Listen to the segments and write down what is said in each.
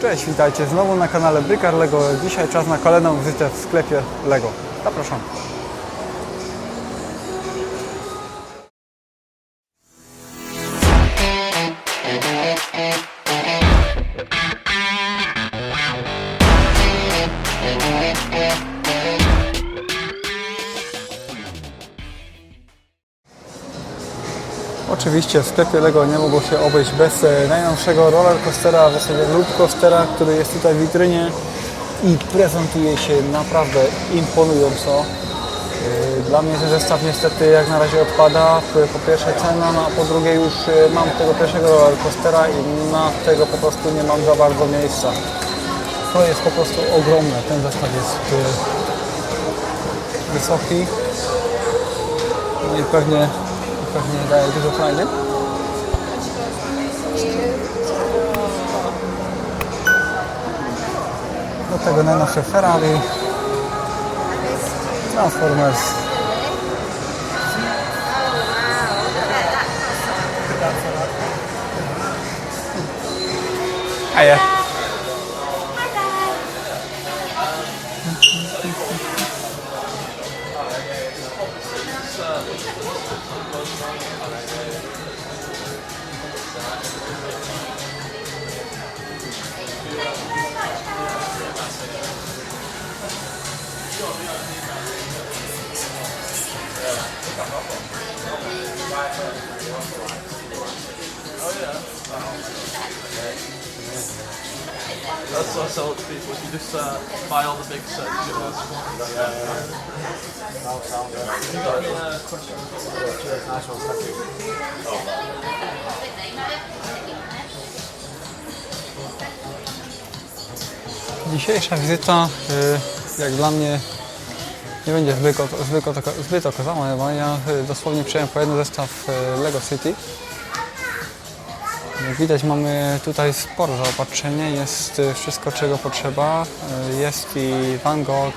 Cześć, witajcie znowu na kanale Brykar Lego. Dzisiaj czas na kolejną wizytę w sklepie Lego. Zapraszam. Oczywiście w sklepie Lego nie mogło się obejść bez e, najnowszego roller coastera, w zasadzie loop coastera, który jest tutaj w witrynie i prezentuje się naprawdę imponująco. E, Dla mnie ten zestaw niestety jak na razie odpada. Po- pierwsze cena, no a po drugie już e, mam tego pierwszego roller coastera i na tego po prostu nie mam za bardzo miejsca. To jest po prostu ogromne. Ten zestaw jest wysoki. No i pewnie, pewnie daje dużo frajdy. Do tego najnowsze Ferrari, Transformers. A ja. That's what I sell to people. You just uh, buy all the big sets. You know. You got any uh, questions? Dzisiejsza wizyta, y, jak dla mnie, nie będzie zbyt, zbyt, zbyt okazała, bo ja y, dosłownie przyjąłem po jeden zestaw y, Lego City. Jak widać mamy tutaj sporo zaopatrzenia, jest y, wszystko czego potrzeba. Jest i Van Gogh,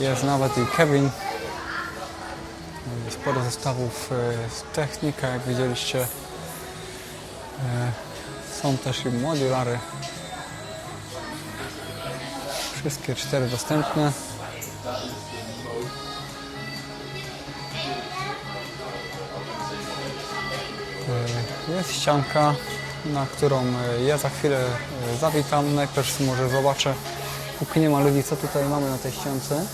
jest nawet i Kevin. Sporo zestawów z technika, jak widzieliście. Są też i modulary. Wszystkie cztery dostępne. Jest ścianka, na którą e, ja za chwilę e, zawitam. Najpierw może zobaczę, póki nie ma ludzi, co tutaj mamy na tej ściance.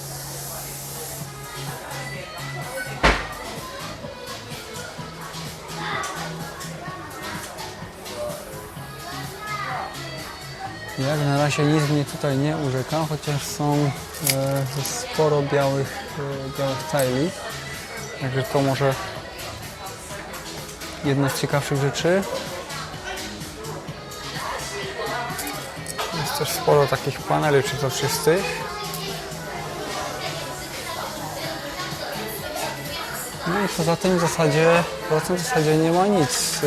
Jak na razie nic mnie tutaj nie urzeka, chociaż są e, sporo białych, e, białych tajli. Także to może jedna z ciekawszych rzeczy. Jest też sporo takich paneli przezroczystych. No i poza tym w zasadzie, poza tym w zasadzie nie ma nic.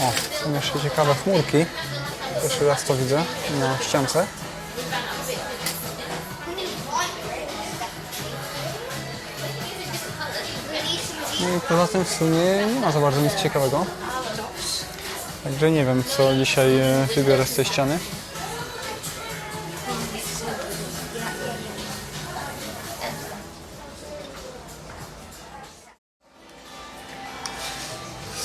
O, są jeszcze ciekawe chmurki. Pierwszy raz to widzę na ściance. I poza tym w sumie nie ma za bardzo nic ciekawego. Także nie wiem, co dzisiaj e, wybiorę z tej ściany.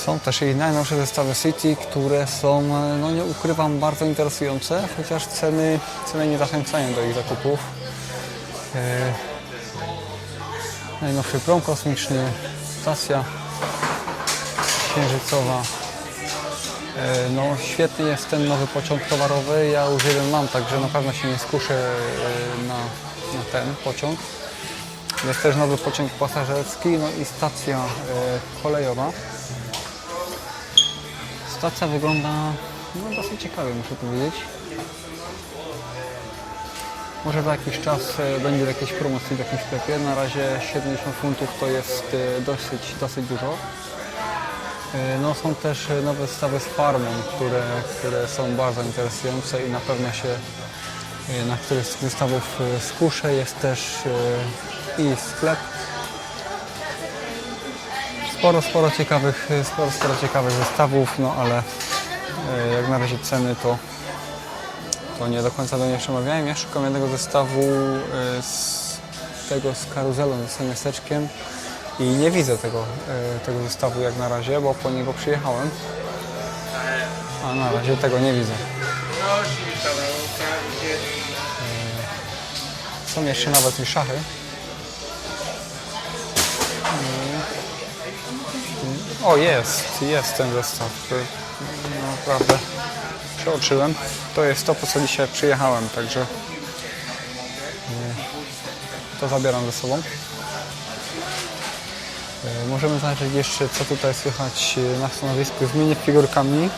Są też i najnowsze zestawy City, które są, e, no nie ukrywam, bardzo interesujące, chociaż ceny, ceny nie zachęcają do ich zakupów. E, najnowszy prom kosmiczny, stacja księżycowa. E, no świetny jest ten nowy pociąg towarowy, ja już jeden mam, także na pewno się nie skuszę e, na, na ten pociąg. Jest też nowy pociąg pasażerski, no i stacja e, kolejowa. Stacja wygląda no, dosyć ciekawie, muszę powiedzieć. Może za jakiś czas e, będzie w jakiejś promocji w jakimś sklepie. Na razie 70 funtów to jest e, dosyć, dosyć dużo. E, No, są też nowe zestawy z farmą, które, które są bardzo interesujące i na pewno się na których z zestawów skuszę. Jest też i sklep sporo, sporo ciekawych, sporo, sporo ciekawych zestawów, no ale Jak na razie ceny to, to nie do końca do niej przemawiałem. Ja szukam jednego zestawu e, z tego z karuzelą, z miasteczkiem i nie widzę tego, e, tego zestawu jak na razie, bo po niego przyjechałem. A na razie tego nie widzę. E, Są jeszcze nawet i szachy. O, jest, jest ten zestaw. Naprawdę przeoczyłem. To jest to, po co dzisiaj przyjechałem, także e, to zabieram ze sobą. E, Możemy zobaczyć jeszcze, co tutaj słychać e, na stanowisku z minifigurkami.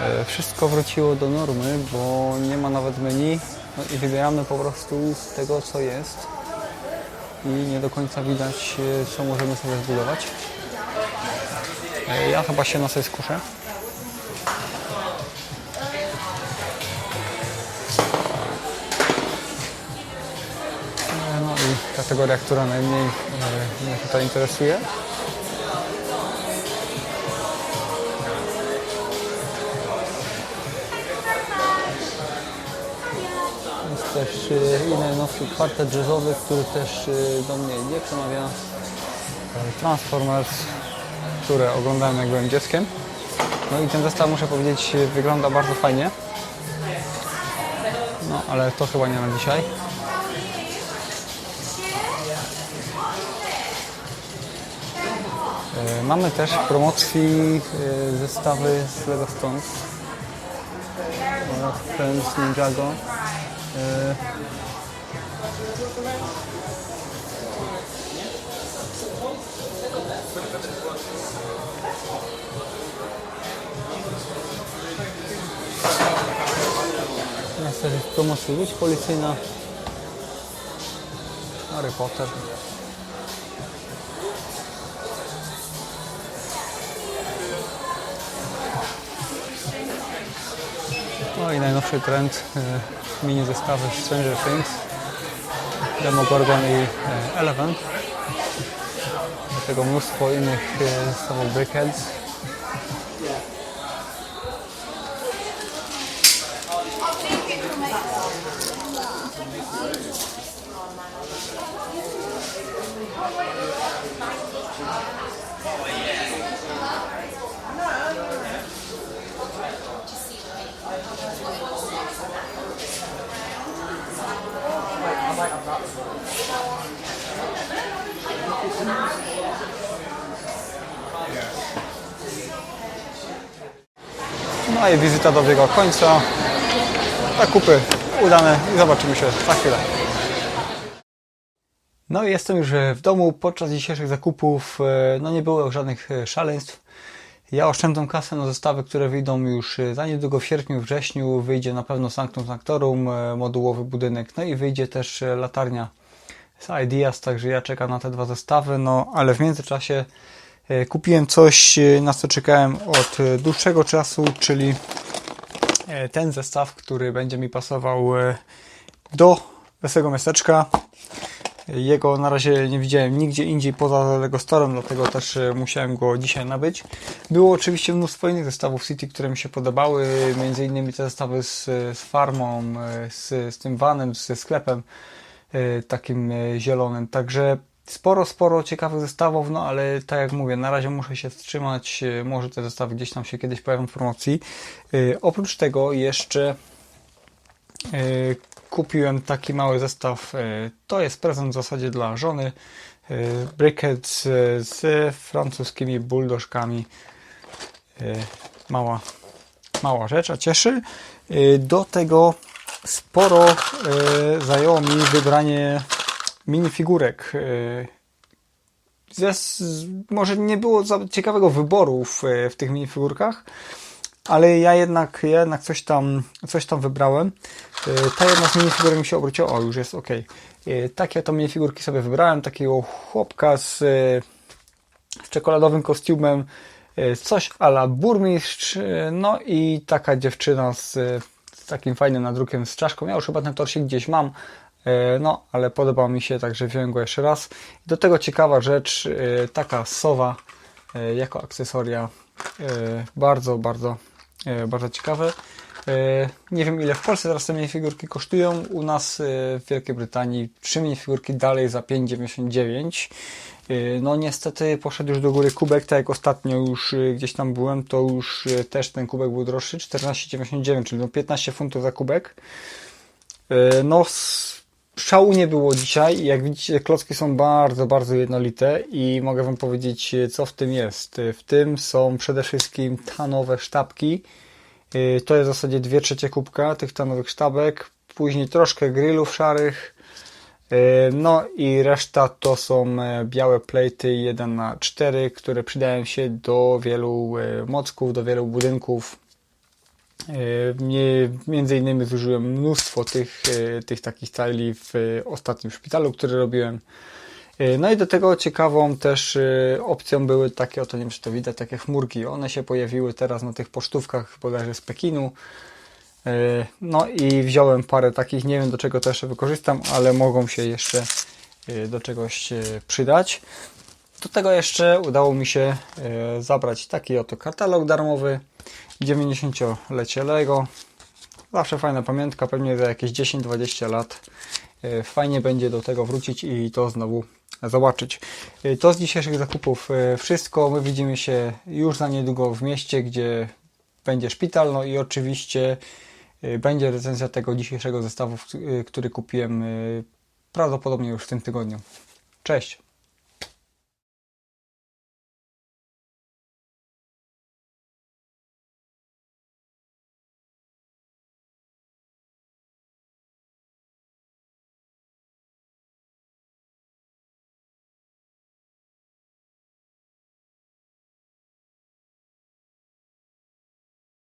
E, Wszystko wróciło do normy, bo nie ma nawet menu no i wybieramy po prostu z tego, co jest i nie do końca widać, co możemy sobie zbudować. Ja chyba się na sobie skuszę. No i kategoria, która najmniej e, mnie tutaj interesuje. Jest też e, i najnowszy kwartet jazzowy, który też e, do mnie nie przemawia. Transformers, które oglądałem jak byłem dzieckiem. No i ten zestaw muszę powiedzieć e, wygląda bardzo fajnie. No ale to chyba nie na dzisiaj. E, Mamy też w promocji e, zestawy z Lego Stones oraz Friends Ninjago. E, też w promocji Łódź Policyjna, Harry Potter. No i najnowszy trend, e, mini zestawy Stranger Things, Demogorgon i e, Eleven. Do tego mnóstwo innych e, zestawów Brickheads. No i wizyta dobiegła końca. Zakupy udane i zobaczymy się za chwilę. No i jestem już w domu. Podczas dzisiejszych zakupów e, no nie było żadnych e, szaleństw. Ja oszczędzam kasę na zestawy, które wyjdą już e, za niedługo w sierpniu, wrześniu. Wyjdzie na pewno Sanctum Sanctorum, modułowy budynek. No i wyjdzie też latarnia z Ideas, także ja czekam na te dwa zestawy. No ale w międzyczasie kupiłem coś, e, na co czekałem od e, dłuższego czasu, czyli e, ten zestaw, który będzie mi pasował e, do wesołego miasteczka. Jego na razie nie widziałem nigdzie indziej poza Lego Storem, dlatego też e, musiałem go dzisiaj nabyć. Było oczywiście mnóstwo innych zestawów City, które mi się podobały, między innymi te zestawy z, z farmą, e, z, z tym vanem, ze sklepem e, takim e, zielonym. Także sporo, sporo ciekawych zestawów, no ale tak jak mówię, na razie muszę się wstrzymać. e, Może te zestawy gdzieś tam się kiedyś pojawią w promocji. E, Oprócz tego jeszcze e, kupiłem taki mały zestaw. To jest prezent w zasadzie dla żony. Brickhead z, z francuskimi buldożkami. Mała, mała rzecz, a cieszy. Do tego sporo zajęło mi wybranie minifigurek. z- Może nie było za ciekawego wyboru w, w tych minifigurkach, ale ja jednak, ja jednak coś, tam, coś tam wybrałem. E, Ta jedna z minifigurek mi się obróciła. O, już jest ok. Takie to minifigurki sobie wybrałem. Takiego chłopka z, z czekoladowym kostiumem. Coś ala burmistrz. No i taka dziewczyna z, z takim fajnym nadrukiem z czaszką. Ja już chyba ten torsik gdzieś mam. E, No, ale podobał mi się, także wziąłem go jeszcze raz. Do tego ciekawa rzecz, e, taka sowa e, jako akcesoria. Bardzo, bardzo, bardzo ciekawe. Nie wiem ile w Polsce teraz te minifigurki kosztują. U nas w Wielkiej Brytanii trzy minifigurki dalej za 5,99. E, No niestety poszedł już do góry kubek, tak jak ostatnio już gdzieś tam byłem, to już też ten kubek był droższy, 14,99, czyli no 15 funtów za kubek. No szału nie było dzisiaj. Jak widzicie, klocki są bardzo, bardzo jednolite i mogę Wam powiedzieć, co w tym jest. W tym są przede wszystkim tanowe sztabki. E, To jest w zasadzie 2 trzecie kubka tych tanowych sztabek. Później troszkę grillów szarych. E, No i reszta to są e, białe plejty 1 na 4 które przydają się do wielu e, mocków, do wielu budynków. E, między innymi zużyłem mnóstwo tych, e, tych takich tali w ostatnim szpitalu, który robiłem. E, No i do tego ciekawą też opcją były takie, oto nie wiem czy to widać, takie chmurki. One się pojawiły teraz na tych pocztówkach bodajże z Pekinu. No i wziąłem parę takich, nie wiem do czego jeszcze wykorzystam, ale mogą się jeszcze do czegoś przydać. Do tego jeszcze udało mi się e, zabrać taki oto katalog darmowy 90-lecie Lego. Zawsze fajna pamiątka, pewnie za jakieś 10-20 lat e, fajnie będzie do tego wrócić i to znowu zobaczyć. E, To z dzisiejszych zakupów wszystko. My widzimy się już za niedługo w mieście, gdzie będzie szpital, no i oczywiście będzie recenzja tego dzisiejszego zestawu, który kupiłem prawdopodobnie już w tym tygodniu. Cześć!